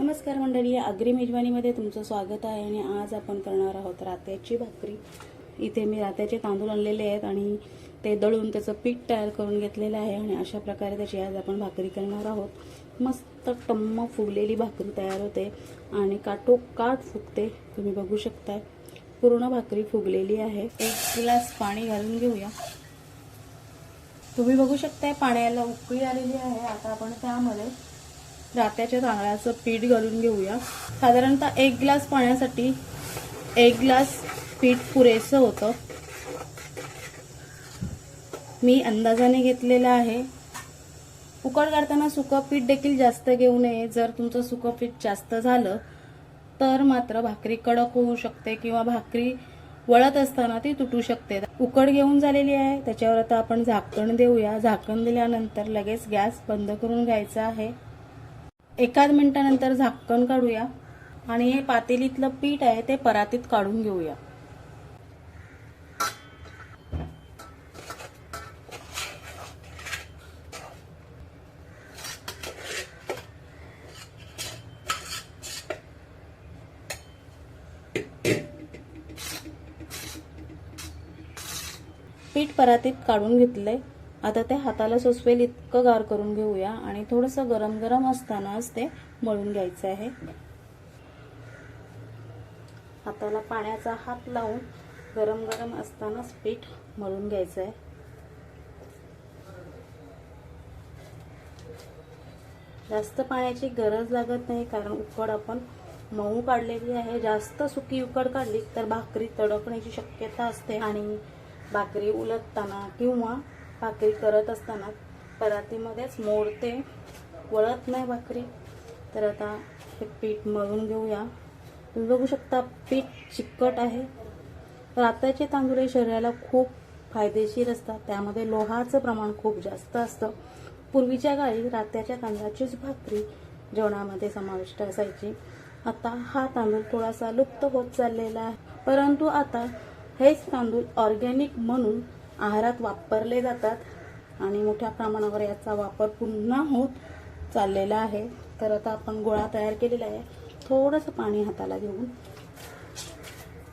नमस्कार मंडळी अग्री मेजवानीमध्ये तुमचं स्वागत आहे आणि आज आपण करणार आहोत रात्याची भाकरी. इथे मी रात्याचे तांदूळ आणलेले आहेत आणि ते दळून त्याचं पीठ तयार करून घेतलेलं आहे आणि अशा प्रकारे त्याची आज आपण भाकरी करणार आहोत. मस्त टम्म फुगलेली भाकरी तयार होते आणि काटोकाट फुगते तुम्ही बघू शकताय. पूर्ण भाकरी फुगलेली आहे. एक ग्लास पाणी घालून घेऊया. तुम्ही बघू शकताय पाण्याला उकळी आलेली आहे. आता आपण त्यामध्ये रात्याच्या तांदळाचं पीठ घालून घेऊया. साधारणतः एक ग्लास पाण्यासाठी एक ग्लास पीठ पुरेसं होतं. मी अंदाजाने घेतलेलं आहे. उकड काढताना सुकं पीठ देखील जास्त घेऊ नये. जर तुमचं सुकं पीठ जास्त झालं तर मात्र भाकरी कडक होऊ शकते किंवा भाकरी वळत असताना ती तुटू शकते. उकड घेऊन झालेली आहे. त्याच्यावर आता आपण झाकण देऊया. झाकण दिल्यानंतर लगेच गॅस बंद करून घ्यायचा आहे. एकाच मिनिटानंतर झाकण काढूया आणि हे पातेलीतलं पीठ आहे ते परातीत काढून घेऊया. पीठ परातीत काढून घेतलंय. आता ते हाताला सुसवेल इतकं गार करून घेऊया आणि थोडंसं गरम गरम असतानाच ते मळून घ्यायचं आहे. हाताला पाण्याचा हात लावून गरम गरम असतानाच पीठ मळून घ्यायचं आहे. जास्त पाण्याची गरज लागत नाही कारण उकड आपण मऊ काढलेली आहे. जास्त सुकी उकड काढली तर भाकरी तडकण्याची शक्यता असते आणि भाकरी उलटताना किंवा भाकरी करत असताना परातीमध्येच मोडते. वळत नाही भाकरी. तर आता हे पीठ मळून घेऊया. तुम्ही बघू शकता पीठ चिकट आहे. रात्याचे तांदूळ हे शरीराला खूप फायदेशीर असतात. त्यामध्ये लोहाचं प्रमाण खूप जास्त असतं. पूर्वीच्या काळी रात्याच्या तांदळाचीच भाकरी जेवणामध्ये समाविष्ट असायची. आता हा तांदूळ थोडासा लुप्त होत चाललेला आहे. परंतु आता हेच तांदूळ ऑर्गॅनिक म्हणून आहारात वापरले जातात आणि मोठ्या प्रमाणावर याचा वापर पुन्हा होत चाललेला आहे. तर आता आपण गोळा तयार केलेला आहे. थोडंसं पाणी हाताला घेऊन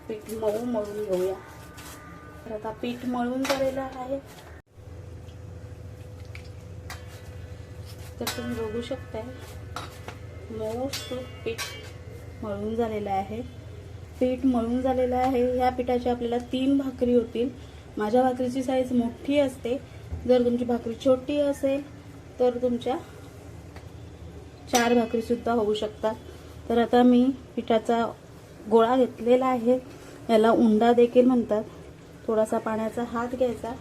पीठ मळू मळून घेऊया. तर आता पीठ मळून झालेलं आहे. तर तुम्ही बघू शकताय मऊ पीठ मळून झालेलं आहे. पीठ मळून झालेलं आहे. ह्या पिठाची आपल्याला तीन भाकरी होतील. माझ्या भाकरीची साईज मोठी असते. जर तुमची भाकरी छोटी असेल तर तुमच्या चार भाकरीसुद्धा होऊ शकतात. तर आता मी पिठाचा गोळा घेतलेला आहे. याला उंडा देखील म्हणतात. थोडासा पाण्याचा हात घ्यायचा.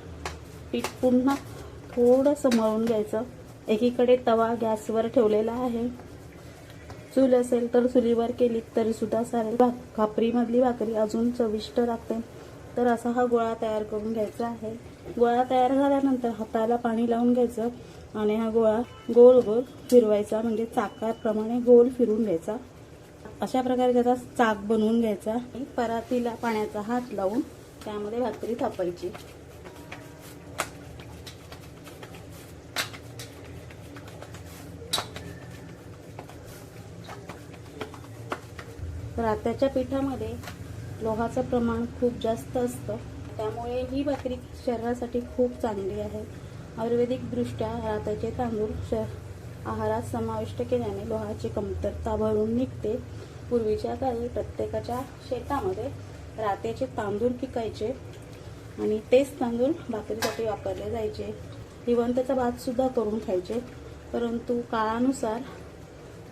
पीठ पुन्हा थोडंसं मळून घ्यायचं. एकीकडे तवा गॅसवर ठेवलेला आहे. चूल असेल तर चुलीवर केली तरी सुद्धा चालेल. भा खापरीमधली भाकरी अजून चविष्ट लागते. तर असा हा गोळा तयार करून घ्यायचा आहे. गोळा तयार झाल्यानंतर हाताला पाणी लावून घ्यायचं आणि हा गोळा गोल गोल फिरवायचा म्हणजे चाकाप्रमाणे गोल फिरून घ्यायचा. अशा प्रकारे त्याचा चाक बनवून घ्यायचा. आणि परातीला पाण्याचा हात लावून त्यामध्ये भाकरी थापायची. रात्याच्या पिठामध्ये लोहाचं प्रमाण खूप जास्त असतं. त्यामुळे ही भाकरी शरीरासाठी खूप चांगली आहे. आयुर्वेदिकदृष्ट्या रात्याचे तांदूळ श आहारात समाविष्ट केल्याने लोहाची कमतरता भरून निघते. पूर्वीच्या काळी प्रत्येकाच्या शेतामध्ये रात्याचे तांदूळ पिकायचे आणि तेच तांदूळ भाकरीसाठी वापरले जायचे. जिवंतचा भातसुद्धा करून खायचे. परंतु काळानुसार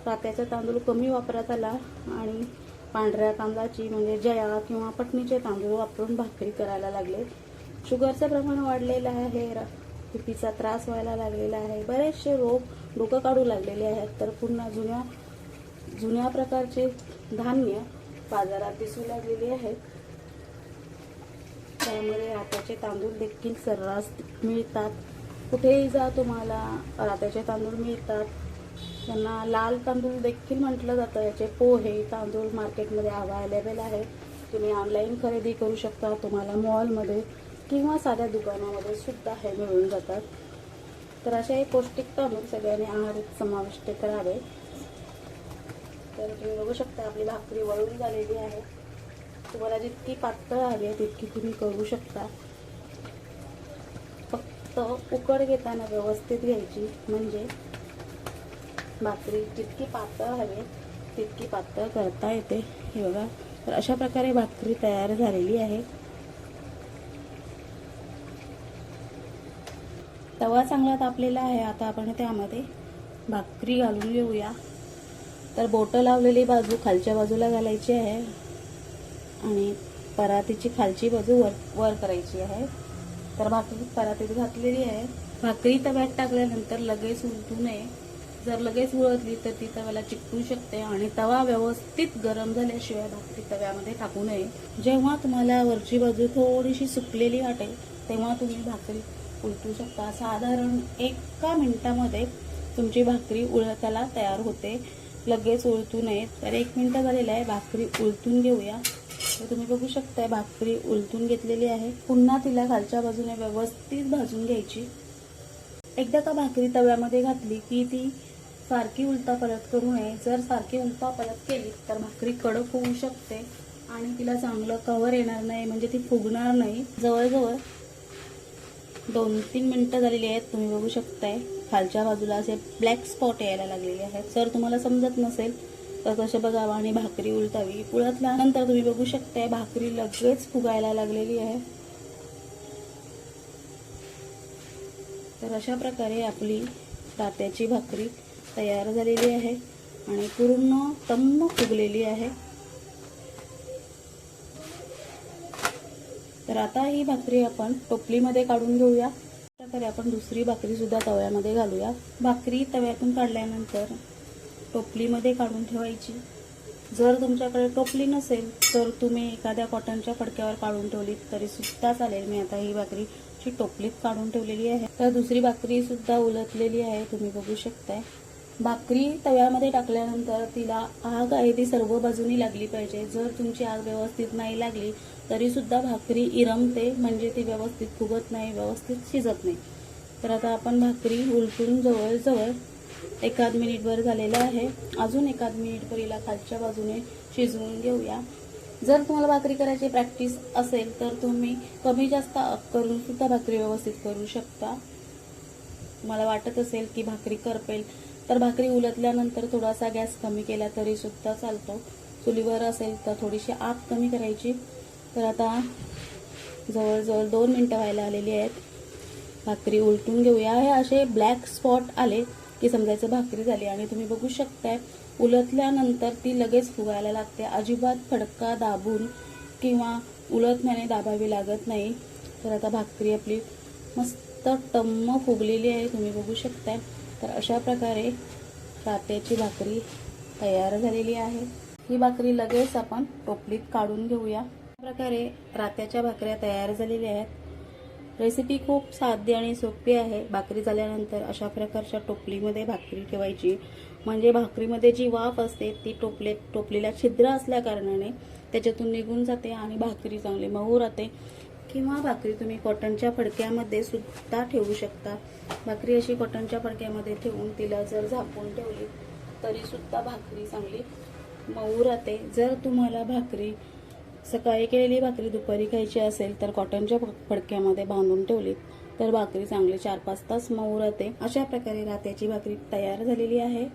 रात्याचा तांदूळ कमी वापरात आला आणि पांढऱ्या तांदळाची म्हणजे जया किंवा पटणीचे तांदूळ वापरून भाकरी करायला लागले. शुगरचं प्रमाण वाढलेलं आहे बीपीचा त्रास व्हायला लागलेला आहे. बरेचसे रोग डोकं काढू लागलेले आहेत तर पुन्हा जुन्या जुन्या प्रकारचे धान्य बाजारात दिसू लागलेले आहेत. त्यामुळे आताचे तांदूळ देखील सर्रास मिळतात. कुठेही जा तुम्हाला रात्याचे तांदूळ मिळतात. त्यांना लाल तांदूळ देखील म्हटलं जातं. याचे पोहे तांदूळ मार्केटमध्ये अवेलेबल आहे तुम्ही ऑनलाईन खरेदी करू शकता. तुम्हाला मॉलमध्ये किंवा साध्या दुकानामध्ये सुद्धा हे मिळून जातात. तर अशा हे पौष्टिक तांदूळ सगळ्यांनी आहारात समाविष्ट करावे. तर तुम्ही बघू शकता आपली भाकरी वळून झालेली आहे. तुम्हाला जितकी पातळ हवी आहे तितकी तुम्ही करू शकता. फक्त उकड घेताना व्यवस्थित घ्यायची. म्हणजे भाकरी जितकी पातळ हवी तितकी पातळ करता येते. हे बघा. तर अशा प्रकारे भाकरी तयार झालेली आहे. तवा चांगला तापलेला आहे. आता आपण त्यामध्ये भाकरी घालून घेऊया. तर बोटं लावलेली बाजू खालच्या बाजूला घालायची आहे. आणि परातीची खालची बाजू वर वर करायची आहे. तर भाकरी परातीत घातलेली आहे. भाकरी तव्यात टाकल्यानंतर लगेच उलटू नये. जर लगेच उळतली तर ती तव्याला चिकटू शकते आणि तवा व्यवस्थित गरम झाल्याशिवाय भाकरी तव्यामध्ये टाकू नये. जेव्हा तुम्हाला वरची बाजू थोडीशी सुकलेली वाटेल तेव्हा तुम्ही भाकरी उलटू शकता. साधारण एका मिनिटामध्ये तुमची भाकरी उळताला तयार होते. लगेच उलटू नये. तर एक मिनटं झालेलं आहे. भाकरी उलटून घेऊया. तर तुम्ही बघू शकताय भाकरी उलटून घेतलेली आहे. पुन्हा तिला खालच्या बाजूने व्यवस्थित भाजून घ्यायची. एकदा का भाकरी तव्यामध्ये घातली की ती सारखी उलटा परत करू नये. जर सारखी उलटा परत केली तर भाकरी कडक होऊ शकते आणि तिला चांगलं कवर येणार नाही. म्हणजे ती फुगणार नाही. जवळजवळ दोन तीन मिनटं झालेली आहेत. तुम्ही बघू शकताय खालच्या बाजूला असे ब्लॅक स्पॉट यायला लागलेले आहेत. जर तुम्हाला समजत नसेल तर तसे बघावं आणि भाकरी उलटावी. उलटल्यानंतर तुम्ही बघू शकताय भाकरी लगेच फुगायला लागलेली आहे. तर अशा प्रकारे आपली तात्याची भाकरी तयार झालेली आहे आणि पूर्ण तम्म फुगलेली आहे. तर आता ही भाकरी आपण टोपलीमध्ये काढून घेऊया. प्रकारे आपण दुसरी भाकरी सुद्धा तव्यामध्ये घालूया. भाकरी तव्यातून काढल्यानंतर टोपलीमध्ये काढून ठेवायची. जर तुमच्याकडे टोपली नसेल तर तुम्ही एखाद्या कॉटनच्या फडक्यावर काढून ठेवली तरी सुद्धा चालेल. मी आता ही भाकरीची टोपलीत काढून ठेवलेली आहे. तर दुसरी भाकरी सुद्धा उलटलेली आहे तुम्ही बघू शकताय. भाकरी तव्यामध्ये टाकल्यानंतर तिला आग आहे ती सर्व बाजूनी लागली पाहिजे. जर तुमची आग व्यवस्थित नाही लागली तरी सुद्धा भाकरी इरमते म्हणजे ती व्यवस्थित फुगत नाही व्यवस्थित शिजत नाही. तर आता आपण भाकरी उलटून जवळजवळ एखाद मिनिटभर झालेलं आहे. अजून एखाद मिनिटभर हिला खालच्या बाजूने शिजवून घेऊया. जर तुम्हाला भाकरी करायची प्रॅक्टिस असेल तर तुम्ही कमी जास्त करून सुद्धा भाकरी व्यवस्थित करू शकता. मला वाटत असेल की भाकरी करपेल तर भाकरी उलटल्यानंतर थोडासा गॅस कमी केला तरी सुद्धा चालतो. चुलीवर असेल तर थोडीशी आग कमी करायची. तर आता जवळजवळ दोन मिनटं व्हायला आलेली आहेत. भाकरी उलटून घेऊया. हे असे ब्लॅक स्पॉट आले की समजायचं भाकरी झाली आणि तुम्ही बघू शकताय उलटल्यानंतर ती लगेच फुगायला लागते. अजिबात फडका दाबून किंवा उलटण्याने दाबावी लागत नाही. तर आता भाकरी आपली मस्त टम्म फुगलेली आहे. तुम्ही बघू शकताय. तर अशा प्रकारे रात्याची भाकरी तयार झालेली आहे. ही भाकरी लगेच आपण टोपलीत काढून घेऊया. अशा प्रकारे रात्याच्या भाकऱ्या तयार झालेल्या आहेत. रेसिपी खूप साधी आणि सोपी आहे. भाकरी झाल्यानंतर अशा प्रकारच्या टोपलीमध्ये भाकरी ठेवायची. म्हणजे भाकरीमध्ये जी वाफ असते ती टोपले टोपलीला छिद्र असल्या कारणाने त्याच्यातून निघून जाते आणि भाकरी चांगली मऊ राहते. किंवा भाकरी तुम्ही कॉटनच्या फडक्यामध्ये सुद्धा ठेवू शकता. भाकरी अशी कॉटनच्या फडक्यामध्ये ठेवून तिला जर झाकून ठेवली तरीसुद्धा भाकरी चांगली मऊ राहते. जर तुम्हाला भाकरी सकाळी केलेली भाकरी दुपारी खायची असेल तर कॉटनच्या फडक्यामध्ये बांधून ठेवली तर भाकरी चांगली चार पाच तास मऊ राहते. अशा प्रकारे रात्याची भाकरी तयार झालेली आहे.